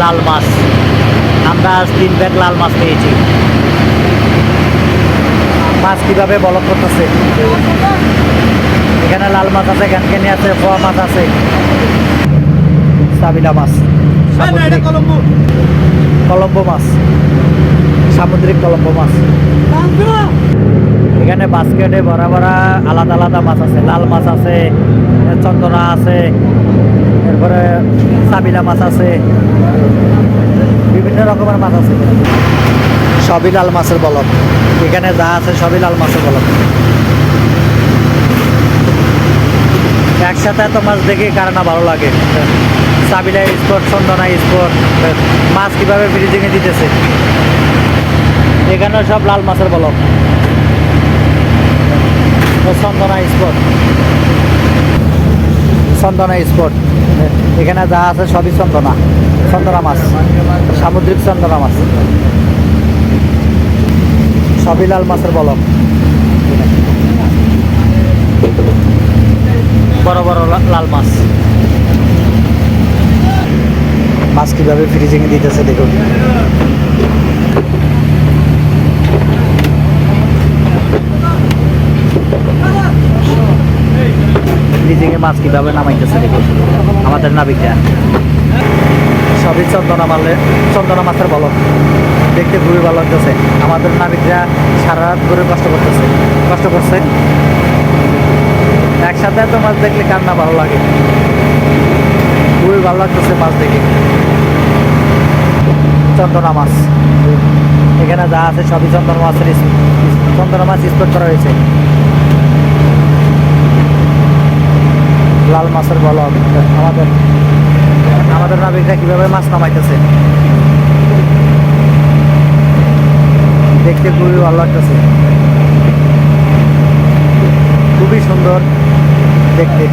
লাল মাছ। আমরা আজ তিন ব্যাগ লাল মাছ পেয়েছি মাছ কীভাবে বলক করতেছে এখানে লাল মাছ আছে গ্যানকেনি আছে পোয়া মাছ আছে। সাবিলা মাছ কলম্বো মাছ, সামুদ্রিক কলম্বো মাছ। এখানে বাস্কেটে ভরা ভরা আলাদা আলাদা মাছ আছে, লাল মাছ আছে, চন্দনা আছে। এরপরে সাবিলা মাছ আছে। বিভিন্ন রকমের মাছ আছে। সবই লাল মাছের বলক এখানে যা আছে সবই লাল মাছের বলক একসাথে এত মাছ দেখে কার না ভালো লাগে? সাবিলা স্পট চন্দনা স্পট মাছ কীভাবে ফ্রিজিংয়ে দিতেছে? এখানে সব লাল মাছের বলক চন্দনা স্পট চন্দনা স্পট এখানে যা আছে সবই চন্দনা চন্দনা মাছ, সামুদ্রিক চন্দনা মাছ। সবই লাল মাছের বলক। বড় বড় লাল মাছ। মাছ কীভাবে ফ্রিজিং দিতেছে দেখুন। ফ্রিজিংয়ে মাছ কীভাবে নামাইতেছে দেখুন আমাদের নাবিকরা। সবই চন্দনা মারলে চন্দনা মাছের বলক। দেখতে খুবই ভালো লাগতেছে। আমাদের নাবিকরা সারা রাত ধরে কষ্ট করতেছে। কষ্ট করছে। একসাথে এত মাছ দেখলে কার না ভালো লাগে। খুবই ভালো লাগতেছে মাছ দেখে। চন্দনা মাছ। এখানে যা আছে সবই চন্দনা মাছের চন্দনা মাছ স্পট করা হয়েছে লাল মাছের বলক আমাদের আমাদের নাবিকরা কীভাবে মাছ নামাইতেছে? দেখতে খুবই ভালো লাগতেছে। খুবই সুন্দর দেখতে।